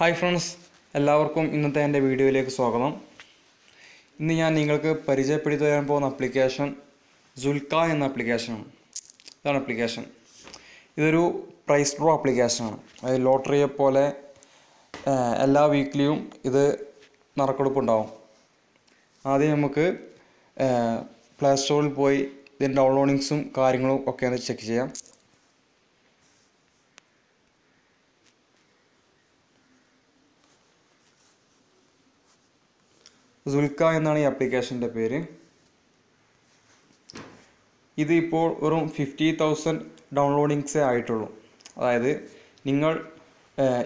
Hi friends എല്ലാവർക്കും ഇന്നത്തെ എന്റെ വീഡിയോയിലേക്ക് സ്വാഗതം. ഇന്ന് ഞാൻ നിങ്ങൾക്ക് പരിചയപ്പെടുത്തി തരാൻ പോകുന്ന അപ്ലിക്കേഷൻ സുൽക്ക എന്ന ആപ്ലിക്കേഷനാണ് ഇതാണ് ആപ്ലിക്കേഷൻ ഇതൊരു പ്രൈസ് ഡ്രോ ആപ്ലിക്കേഷനാണ് അതായത് ലോട്ടറിയെ പോലെ എല്ലാ വീക്കിലിയും ഇത് നറക്കെടുപ്പുണ്ടാവും. ആദ്യം നമുക്ക് പ്ലേ സ്റ്റോറിൽ പോയി ഇതിന്റെ ഡൗൺലോഡിങ്സും കാര്യങ്ങളും ഒക്കെ ഒന്ന് ചെക്ക് ചെയ്യാം. സുൽക്ക എന്നാണ് ഈ ആപ്ലിക്കേഷന്റെ പേര്. ഇത് ഇപ്പോൾ വെറും ഫിഫ്റ്റി തൗസൻഡ് ഡൗൺലോഡിങ്സേ ആയിട്ടുള്ളൂ. അതായത് നിങ്ങൾ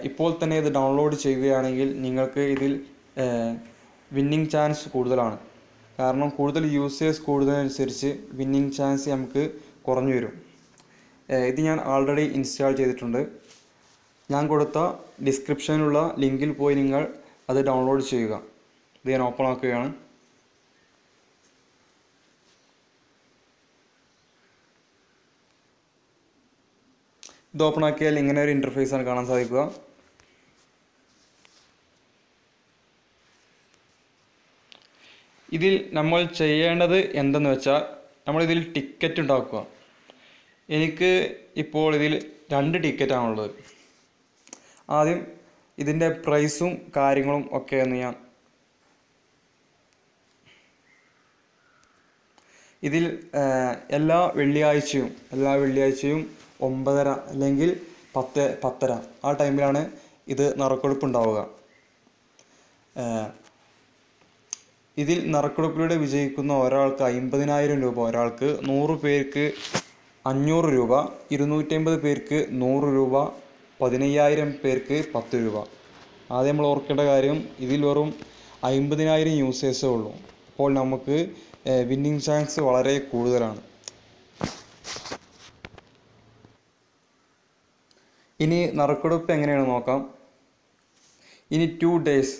ഇപ്പോൾ തന്നെ ഇത് ഡൗൺലോഡ് ചെയ്യുകയാണെങ്കിൽ നിങ്ങൾക്ക് ഇതിൽ വിന്നിങ് ചാൻസ് കൂടുതലാണ്. കാരണം കൂടുതൽ യൂസേഴ്സ് കൂടുന്നതനുസരിച്ച് വിന്നിങ് ചാൻസ് നമുക്ക് കുറഞ്ഞു വരും. ഇത് ഞാൻ ആൾറെഡി ഇൻസ്റ്റാൾ ചെയ്തിട്ടുണ്ട്. ഞാൻ കൊടുത്ത ഡിസ്ക്രിപ്ഷനിലുള്ള ലിങ്കിൽ പോയി നിങ്ങൾ അത് ഡൗൺലോഡ് ചെയ്യുക. ഇത് ഞാൻ ഓപ്പൺ ആക്കുകയാണ്. ഇത് ഓപ്പൺ ആക്കിയാൽ ഇങ്ങനെ ഒരു ഇന്റർഫേസാണ് കാണാൻ സാധിക്കുക. ഇതിൽ നമ്മൾ ചെയ്യേണ്ടത് എന്തെന്ന് വെച്ചാൽ നമ്മൾ ഇതിൽ ടിക്കറ്റ് ഉണ്ടാക്കുക. എനിക്ക് ഇപ്പോൾ ഇതിൽ രണ്ട് ടിക്കറ്റാണുള്ളത് ആദ്യം ഇതിന്റെ പ്രൈസും കാര്യങ്ങളും ഒക്കെ ഒന്ന് ഞാൻ ഇതിൽ എല്ലാ വെള്ളിയാഴ്ചയും എല്ലാ വെള്ളിയാഴ്ചയും ഒമ്പതര അല്ലെങ്കിൽ പത്ത് പത്തര ആ ടൈമിലാണ് ഇത് നറുക്കെടുപ്പ് ഉണ്ടാവുക ഇതിൽ നറുക്കെടുപ്പിലൂടെ വിജയിക്കുന്ന ഒരാൾക്ക് അമ്പതിനായിരം രൂപ ഒരാൾക്ക് നൂറ് പേർക്ക് അഞ്ഞൂറ് രൂപ ഇരുന്നൂറ്റമ്പത് പേർക്ക് നൂറ് രൂപ പതിനയ്യായിരം പേർക്ക് പത്ത് രൂപ. ആദ്യം നമ്മൾ ഓർക്കേണ്ട കാര്യം ഇതിൽ വെറും അമ്പതിനായിരം യൂസേഴ്സേ ഉള്ളൂ. അപ്പോൾ നമുക്ക് വിന്നിങ് ചാൻസ് വളരെ കൂടുതലാണ്. ഇനി നറുക്കെടുപ്പ് എങ്ങനെയാണ് നോക്കാം. ഇനി ടു ഡേയ്സ്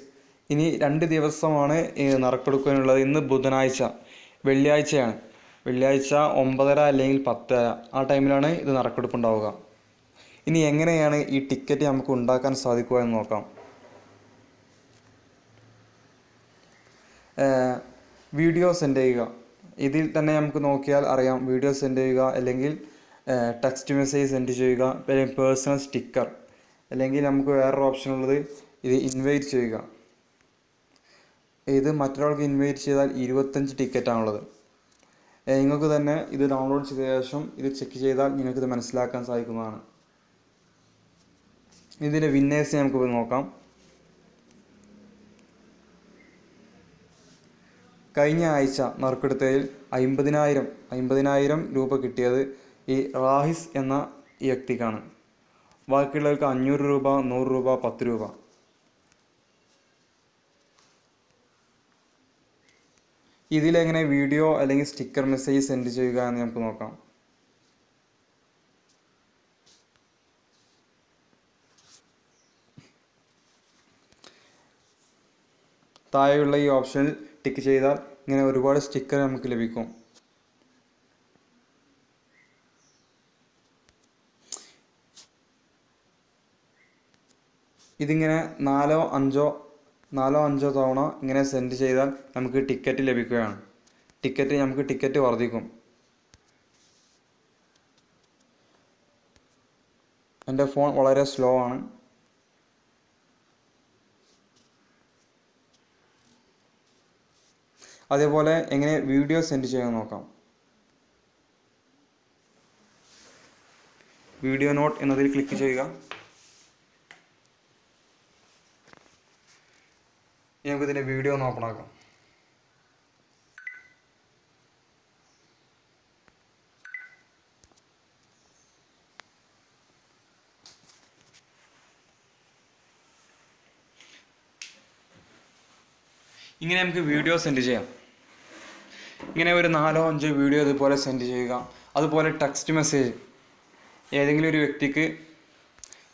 ഇനി രണ്ട് ദിവസമാണ് നറുക്കെടുക്കാനുള്ളത് ഇന്ന് ബുധനാഴ്ച വെള്ളിയാഴ്ചയാണ്. വെള്ളിയാഴ്ച ഒമ്പതര അല്ലെങ്കിൽ പത്തര ആ ടൈമിലാണ് ഇത് നറുക്കെടുപ്പ് ഉണ്ടാവുക ഇനി എങ്ങനെയാണ് ഈ ടിക്കറ്റ് നമുക്ക് ഉണ്ടാക്കാൻ സാധിക്കുക എന്ന് നോക്കാം. വീഡിയോ സെൻഡ് ചെയ്യുക. ഇതിൽ തന്നെ നമുക്ക് നോക്കിയാൽ അറിയാം വീഡിയോ സെൻഡ് ചെയ്യുക അല്ലെങ്കിൽ ടെക്സ്റ്റ് മെസ്സേജ് സെൻഡ് ചെയ്യുക അല്ലെങ്കിൽ പേഴ്സണൽ സ്റ്റിക്കർ അല്ലെങ്കിൽ നമുക്ക് വേറൊരു ഓപ്ഷൻ ഉള്ളത് ഇത് ഇൻവൈറ്റ് ചെയ്യുക. ഇത് മറ്റൊരാൾക്ക് ഇൻവൈറ്റ് ചെയ്താൽ ഇരുപത്തഞ്ച് ടിക്കറ്റാണുള്ളത് നിങ്ങൾക്ക് തന്നെ ഇത് ഡൗൺലോഡ് ചെയ്ത ശേഷം ഇത് ചെക്ക് ചെയ്താൽ നിങ്ങൾക്കിത് മനസ്സിലാക്കാൻ സാധിക്കുന്നതാണ്. ഇതിന്റെ വിന്നേഴ്സ് നമുക്ക് നോക്കാം. കഴിഞ്ഞ ആഴ്ച നറുക്കെടുത്തതിൽ അമ്പതിനായിരം അമ്പതിനായിരം രൂപ കിട്ടിയത് ഈ റാഹിസ് എന്ന വ്യക്തിക്കാണ്. ബാക്കിയുള്ളവർക്ക് അഞ്ഞൂറ് രൂപ നൂറ് രൂപ പത്ത് രൂപ. ഇതിലെങ്ങനെ വീഡിയോ അല്ലെങ്കിൽ സ്റ്റിക്കർ മെസ്സേജ് സെൻഡ് ചെയ്യുക എന്ന് നമുക്ക് നോക്കാം. താഴെയുള്ള ഈ ഓപ്ഷനിൽ ടിക്ക് ചെയ്താൽ ഇങ്ങനെ ഒരുപാട് സ്റ്റിക്കർ നമുക്ക് ലഭിക്കും. ഇതിങ്ങനെ നാലോ അഞ്ചോ നാലോ അഞ്ചോ തവണ ഇങ്ങനെ സെൻഡ് ചെയ്താൽ നമുക്ക് ടിക്കറ്റ് ലഭിക്കുകയാണ്. ടിക്കറ്റ് നമുക്ക് ടിക്കറ്റ് വർദ്ധിക്കും. എന്റെ ഫോൺ വളരെ സ്ലോ ആണ്. അതേപോലെ എങ്ങനെ വീഡിയോ സെൻഡ് ചെയ്യാൻ നോക്കാം. വീഡിയോ നോട്ട് എന്നതിൽ ക്ലിക്ക് ചെയ്യുക. ഞങ്ങൾക്ക് നമുക്ക് ഇതിന്റെ വീഡിയോ ഒന്ന് ഓപ്പൺ ആക്കാം. ഇങ്ങനെ നമുക്ക് വീഡിയോ സെൻഡ് ചെയ്യാം. ഇങ്ങനെ ഒരു നാലോ അഞ്ചോ വീഡിയോ ഇതുപോലെ സെൻഡ് ചെയ്യുക. അതുപോലെ ടെക്സ്റ്റ് മെസ്സേജ് ഏതെങ്കിലും ഒരു വ്യക്തിക്ക്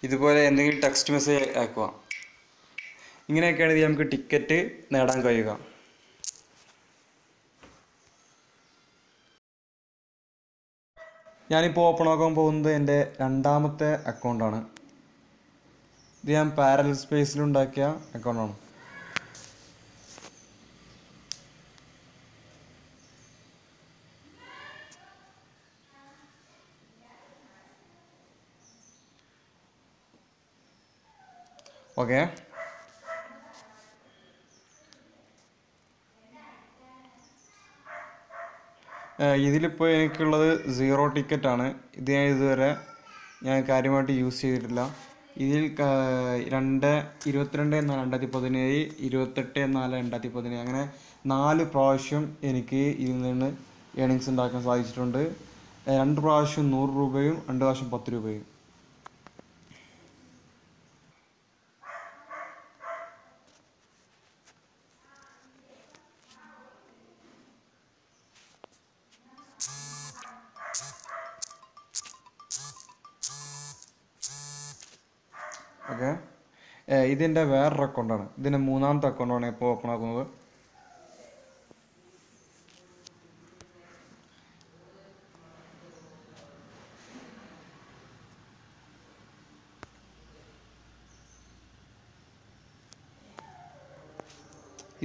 ഇതുപോലെ എന്തെങ്കിലും ടെക്സ്റ്റ് മെസ്സേജ് അയക്കുക. ഇങ്ങനെയൊക്കെയാണ് ഇത് നമുക്ക് ടിക്കറ്റ് നേടാൻ കഴിയുക. ഞാനിപ്പോൾ ഓപ്പൺ ആക്കാൻ പോകുന്നത് എന്റെ രണ്ടാമത്തെ അക്കൗണ്ടാണ് ഇത് ഞാൻ പാരൽ സ്പേസിലുണ്ടാക്കിയ അക്കൗണ്ടാണ് ഓക്കെ. ഇതിലിപ്പോൾ എനിക്കുള്ളത് സീറോ ടിക്കറ്റാണ്. ഇത് ഞാൻ ഇതുവരെ ഞാൻ കാര്യമായിട്ട് യൂസ് ചെയ്തിട്ടില്ല. ഇതിൽ രണ്ട് ഇരുപത്തിരണ്ട് നാല് രണ്ടായിരത്തി പതിനേഴ് ഇരുപത്തെട്ട് നാല് രണ്ടായിരത്തി പതിനേഴ്. അങ്ങനെ നാല് പ്രാവശ്യം എനിക്ക് ഇതിൽ നിന്ന് ഏണിങ്സ് ഉണ്ടാക്കാൻ സാധിച്ചിട്ടുണ്ട്. രണ്ട് പ്രാവശ്യം നൂറ് രൂപയും രണ്ട് പ്രാവശ്യം പത്ത് രൂപയും. ഇതിന്റെ വേറൊരു അക്കൗണ്ടാണ് ഇതിന്റെ മൂന്നാമത്തെ അക്കൗണ്ടാണ് ഇപ്പോൾ ഓപ്പൺ ആക്കുന്നത്.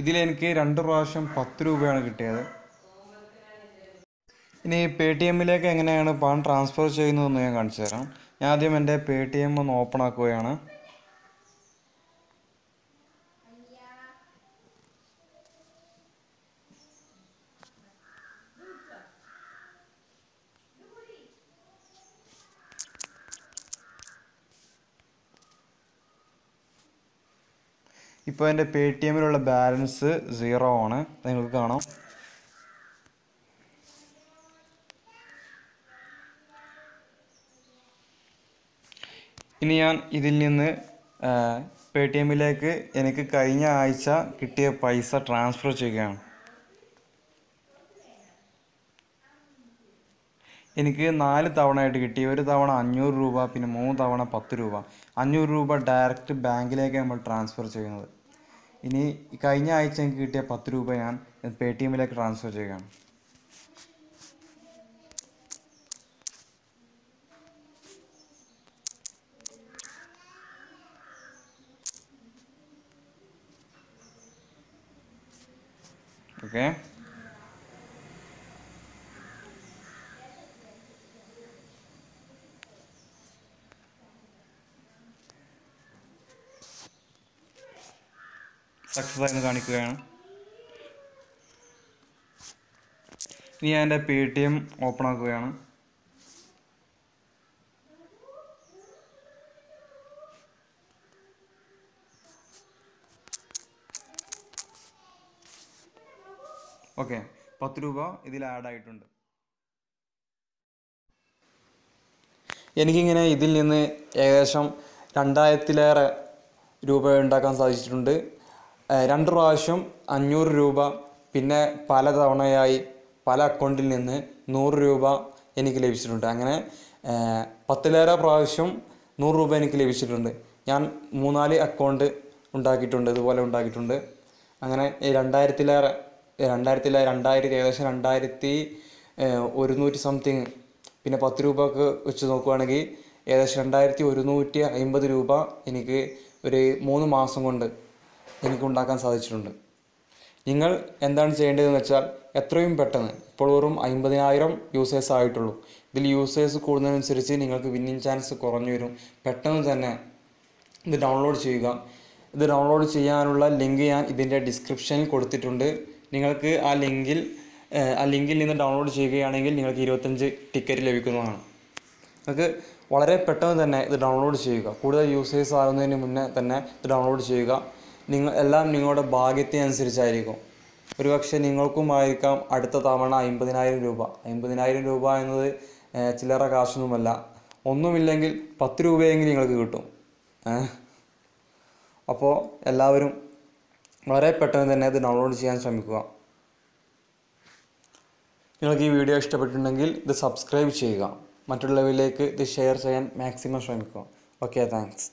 ഇതിലെനിക്ക് രണ്ട് പ്രാവശ്യം പത്ത് രൂപയാണ് കിട്ടിയത്. ഇനി പേ ടി എമ്മിലേക്ക് എങ്ങനെയാണ് പണം ട്രാൻസ്ഫർ ചെയ്യുന്നതെന്ന് ഞാൻ കാണിച്ചു തരാം. ഞാൻ ആദ്യം എന്റെ പേ ടി എം ഒന്ന് ഓപ്പൺ ആക്കുകയാണ്. ഇപ്പോൾ എന്റെ പേ ടി എമ്മിലുള്ള ബാലൻസ് സീറോ ആണ്. നിങ്ങൾക്ക് കാണാം. ഇനി ഞാൻ ഇതിൽ നിന്ന് പേ ടി എമ്മിലേക്ക് എനിക്ക് കഴിഞ്ഞ ആഴ്ച കിട്ടിയ പൈസ ട്രാൻസ്ഫർ ചെയ്യുകയാണ്. എനിക്ക് നാല് തവണയായിട്ട് കിട്ടി. ഒരു തവണ അഞ്ഞൂറ് രൂപ പിന്നെ മൂന്ന് തവണ പത്ത് രൂപ. അഞ്ഞൂറ് രൂപ ഡയറക്റ്റ് ബാങ്കിലേക്ക് നമ്മൾ ട്രാൻസ്ഫർ ചെയ്യുന്നത്. ഇനി കഴിഞ്ഞ ആഴ്ച എനിക്ക് കിട്ടിയ പത്ത് രൂപ ഞാൻ പേ ടി എമ്മിലേക്ക് ട്രാൻസ്ഫർ ചെയ്യുകയാണ് ഓക്കെ സക്സസ് ആയെന്ന് കാണിക്കുകയാണ്. ഇനി ഞാൻ എന്റെ പേ ടി എം ഓപ്പൺ ആക്കുകയാണ്. ഓക്കെ പത്ത് രൂപ ഇതിൽ ആഡ് ആയിട്ടുണ്ട്. എനിക്കിങ്ങനെ ഇതിൽ നിന്ന് ഏകദേശം രണ്ടായിരത്തിലേറെ രൂപ ഉണ്ടാക്കാൻ സാധിച്ചിട്ടുണ്ട്. രണ്ട് പ്രാവശ്യം അഞ്ഞൂറ് രൂപ പിന്നെ പല തവണയായി പല അക്കൗണ്ടിൽ നിന്ന് നൂറ് രൂപ എനിക്ക് ലഭിച്ചിട്ടുണ്ട്. അങ്ങനെ പത്തിലേറെ പ്രാവശ്യം നൂറ് രൂപ എനിക്ക് ലഭിച്ചിട്ടുണ്ട്. ഞാൻ മൂന്നാൽ അക്കൗണ്ട് ഉണ്ടാക്കിയിട്ടുണ്ട് ഇതുപോലെ ഉണ്ടാക്കിയിട്ടുണ്ട്. അങ്ങനെ രണ്ടായിരത്തിലേറെ രണ്ടായിരത്തിലെ രണ്ടായിരത്തി ഏകദേശം രണ്ടായിരത്തി ഒരുന്നൂറ്റി സംതിങ് പിന്നെ പത്ത് രൂപക്ക് വെച്ച് നോക്കുവാണെങ്കിൽ ഏകദേശം രണ്ടായിരത്തി ഒരുന്നൂറ്റി അമ്പത് രൂപ എനിക്ക് ഒരു മൂന്ന് മാസം കൊണ്ട് എനിക്ക് ഉണ്ടാക്കാൻ സാധിച്ചിട്ടുണ്ട്. നിങ്ങൾ എന്താണ് ചെയ്യേണ്ടതെന്ന് വെച്ചാൽ എത്രയും പെട്ടെന്ന് ഇപ്പോൾ വെറും അമ്പതിനായിരം യൂസേഴ്സ് ആയിട്ടുള്ളൂ. ഇതിൽ യൂസേഴ്സ് കൂടുന്നതിനനുസരിച്ച് നിങ്ങൾക്ക് വിന്നിങ് ചാൻസ് കുറഞ്ഞു വരും. പെട്ടെന്ന് തന്നെ ഇത് ഡൗൺലോഡ് ചെയ്യുക. ഇത് ഡൗൺലോഡ് ചെയ്യാനുള്ള ലിങ്ക് ഞാൻ ഇതിന്റെ ഡിസ്ക്രിപ്ഷനിൽ കൊടുത്തിട്ടുണ്ട്. നിങ്ങൾക്ക് ആ ലിങ്കിൽ ആ ലിങ്കിൽ നിന്ന് ഡൗൺലോഡ് ചെയ്യുകയാണെങ്കിൽ നിങ്ങൾക്ക് ഇരുപത്തഞ്ച് ടിക്കറ്റ് ലഭിക്കുന്നതാണ്. നിങ്ങൾക്ക് വളരെ പെട്ടെന്ന് തന്നെ ഇത് ഡൗൺലോഡ് ചെയ്യുക. കൂടുതൽ യൂസേഴ്സ് ആകുന്നതിന് മുന്നേ തന്നെ ഇത് ഡൗൺലോഡ് ചെയ്യുക. നിങ്ങൾ എല്ലാം നിങ്ങളുടെ ഭാഗ്യത്തെ അനുസരിച്ചായിരിക്കും. ഒരുപക്ഷെ നിങ്ങൾക്കുമായിരിക്കാം അടുത്ത തവണ അമ്പതിനായിരം രൂപ. അമ്പതിനായിരം രൂപ എന്നത് ചില്ലറ കാശൊന്നുമല്ല. ഒന്നുമില്ലെങ്കിൽ പത്ത് രൂപയെങ്കിലും നിങ്ങൾക്ക് കിട്ടും. അപ്പോൾ എല്ലാവരും വളരെ പെട്ടെന്ന് തന്നെ ഇത് ഡൗൺലോഡ് ചെയ്യാൻ ശ്രമിക്കുക. നിങ്ങൾക്ക് ഈ വീഡിയോ ഇഷ്ടപ്പെട്ടിട്ടുണ്ടെങ്കിൽ ഇത് സബ്സ്ക്രൈബ് ചെയ്യുക. മറ്റുള്ളവരിലേക്ക് ഇത് ഷെയർ ചെയ്യാൻ മാക്സിമം ശ്രമിക്കുക. Okay thanks